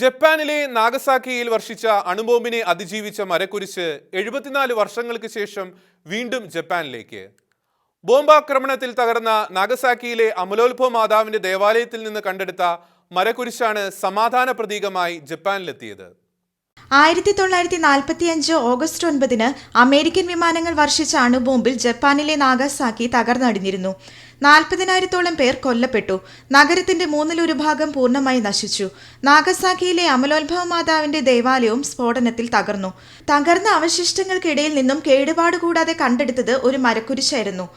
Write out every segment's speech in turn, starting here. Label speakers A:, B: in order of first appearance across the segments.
A: ജപ്പാനിലെ നാഗസാക്കിയിൽ വർഷിച്ച അണുബോംബിനെ അതിജീവിച്ച മരക്കുരിശ് എഴുപത്തിനാല് വർഷങ്ങൾക്ക് ശേഷം വീണ്ടും ജപ്പാനിലേക്ക്. ബോംബാക്രമണത്തിൽ തകർന്ന നാഗസാക്കിയിലെ അമലോത്ഭവ മാതാവിന്റെ ദേവാലയത്തിൽ നിന്ന് കണ്ടെടുത്ത മരക്കുരിശാണ് സമാധാന പ്രതീകമായി ജപ്പാനിലെത്തിയത്.
B: ആയിരത്തി തൊള്ളായിരത്തി നാൽപ്പത്തി അഞ്ച് ഓഗസ്റ്റ് ഒൻപതിന് അമേരിക്കൻ വിമാനങ്ങൾ വർഷിച്ച അണുബോംബിൽ ജപ്പാനിലെ നാഗാസാക്കി തകർന്നടിഞ്ഞിരുന്നു. നാൽപ്പതിനായിരത്തോളം പേർ കൊല്ലപ്പെട്ടു. നഗരത്തിന്റെ മൂന്നിലൊരു ഭാഗം പൂർണമായി നശിച്ചു. നാഗസാക്കിയിലെ അമലോത്ഭവ മാതാവിന്റെ ദേവാലയവും സ്ഫോടനത്തിൽ തകർന്നു. തകർന്ന അവശിഷ്ടങ്ങൾക്കിടയിൽ നിന്നും കേടുപാട് കൂടാതെ കണ്ടെടുത്തത് ഒരു മരക്കുരിശായിരുന്നു.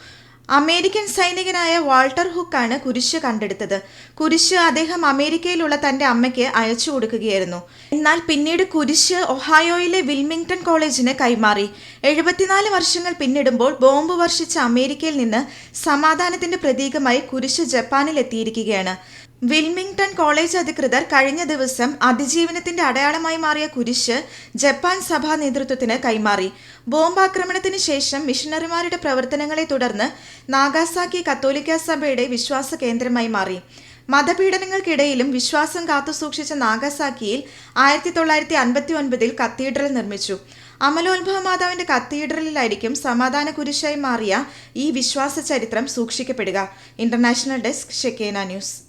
B: അമേരിക്കൻ സൈനികനായ വാൾട്ടർ ഹുക്കാണ് കുരിശ് കണ്ടെടുത്തത്. കുരിശ് അദ്ദേഹം അമേരിക്കയിലുള്ള തന്റെ അമ്മയ്ക്ക് അയച്ചു കൊടുക്കുകയായിരുന്നു. എന്നാൽ പിന്നീട് കുരിശ് ഒഹായോയിലെ വിൽമിംഗ്ടൺ കോളേജിന് കൈമാറി. എഴുപത്തിനാല് വർഷങ്ങൾ പിന്നിടുമ്പോൾ ബോംബ് വർഷിച്ച അമേരിക്കയിൽ നിന്ന് സമാധാനത്തിന്റെ പ്രതീകമായി കുരിശ് ജപ്പാനിൽ എത്തിയിരിക്കുകയാണ് വിൽമിംഗ്ടൺ കോളേജ് അധികൃതർ കഴിഞ്ഞ ദിവസം അതിജീവനത്തിന്റെ അടയാളമായി മാറിയ കുരിശ് ജപ്പാൻ സഭാ നേതൃത്വത്തിന് കൈമാറി. ബോംബാക്രമണത്തിന് ശേഷം മിഷണറിമാരുടെ പ്രവർത്തനങ്ങളെ തുടർന്ന് നാഗാസാക്കി കത്തോലിക്ക സഭയുടെ വിശ്വാസ കേന്ദ്രമായി മാറി. മതപീഡനങ്ങൾക്കിടയിലും വിശ്വാസം കാത്തുസൂക്ഷിച്ച നാഗസാക്കിയിൽ ആയിരത്തി തൊള്ളായിരത്തി അൻപത്തി ഒൻപതിൽ കത്തീഡ്രൽ നിർമ്മിച്ചു. അമലോത്ഭവ മാതാവിന്റെ കത്തീഡ്രലിലായിരിക്കും സമാധാന കുരിശായി മാറിയ ഈ വിശ്വാസ ചരിത്രം സൂക്ഷിക്കപ്പെടുക. International desk Shekinah news.